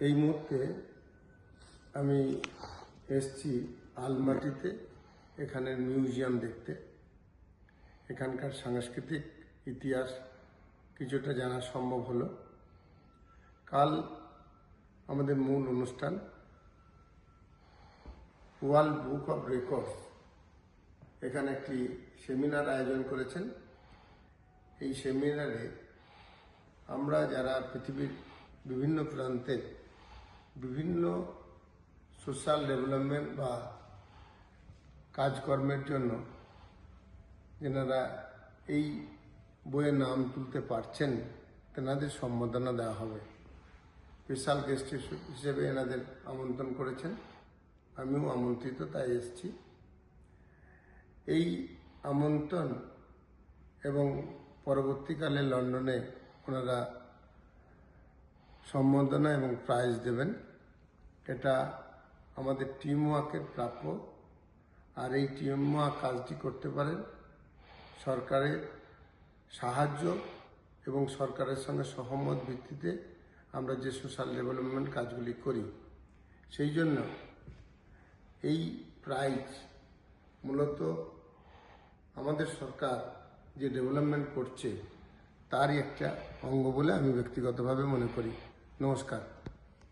এই মুহূর্তে আমি এসছি আলমাটিতে এখানের মিউজিয়াম দেখতে। এখানকার সাংস্কৃতিক ইতিহাস কিছুটা জানা সম্ভব হলো। কাল আমাদের মূল অনুষ্ঠান, ওয়ার্ল্ড বুক অফ রেকর্ডস। এখানে একটি সেমিনার আয়োজন করেছেন। এই সেমিনারে আমরা যারা পৃথিবীর বিভিন্ন প্রান্তে বিভিন্ন সোশ্যাল ডেভেলপমেন্ট বা কাজকর্মের জন্য যেনারা এই বইয়ে নাম তুলতে পারছেন, তেনাদের সম্বোধনা দেওয়া হবে। স্পেশাল গেস্ট হিসেবে এনাদের আমন্ত্রণ করেছেন। আমিও আমন্ত্রিত, তাই এসেছি। এই আমন্ত্রণ এবং পরবর্তীকালে লন্ডনে ওনারা সম্বর্ধনা এবং প্রাইজ দেবেন। এটা আমাদের টিম ওয়ার্কের প্রাপ্য। আর এই টিম ওয়ার্ক কাজটি করতে পারেন সরকারের সাহায্য এবং সরকারের সঙ্গে সহমত ভিত্তিতে আমরা যে সোশ্যাল ডেভেলপমেন্ট কাজগুলি করি। সেই জন্য এই প্রাইজ মূলত আমাদের সরকার যে ডেভেলপমেন্ট করছে তারই একটা অঙ্গ বলে আমি ব্যক্তিগতভাবে মনে করি। নমস্কার।